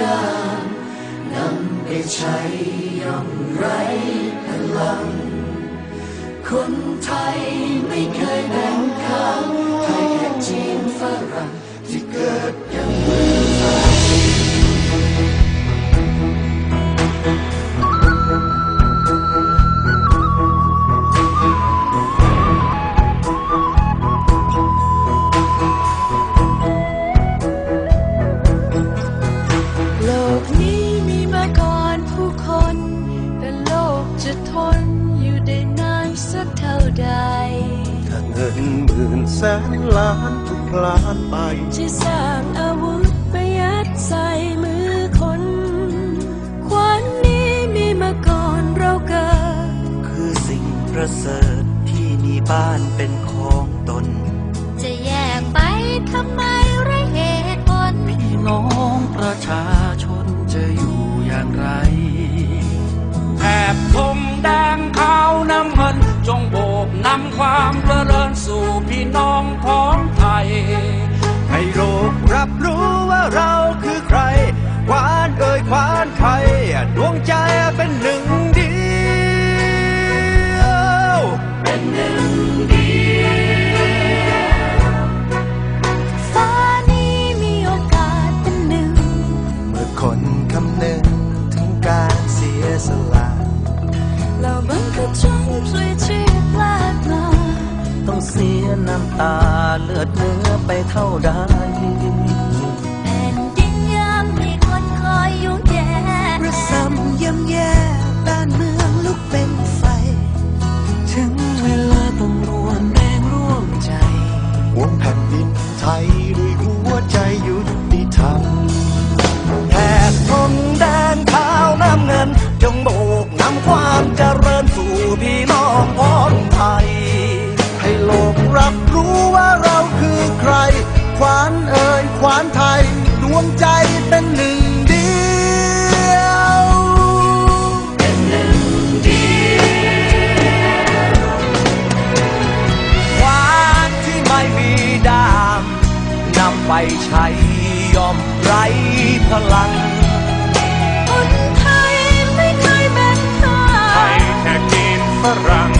ดานำไปใช้ย่อมไรพลัง คนไทยไม่เคยแบ่ง ใด ถ้าเงินหมื่นแสนล้านถูกพลานไป จะสร้างอาวุธประยัดใส่มือคน ควันนี้มีมาก่อนเราเกิด คือสิ่งประเสริฐที่มีบ้านเป็นของตน จะแยกไปทำไม สลายแล้วมันก็จนปลิชีพแลกมาต้องเสียน้ำตาเลือดเนื้อไปเท่าใด ไทยใช่ยอมไรพลัง คนไทยไม่เคยแบ่งค่าไทยแขกินฝรั่ง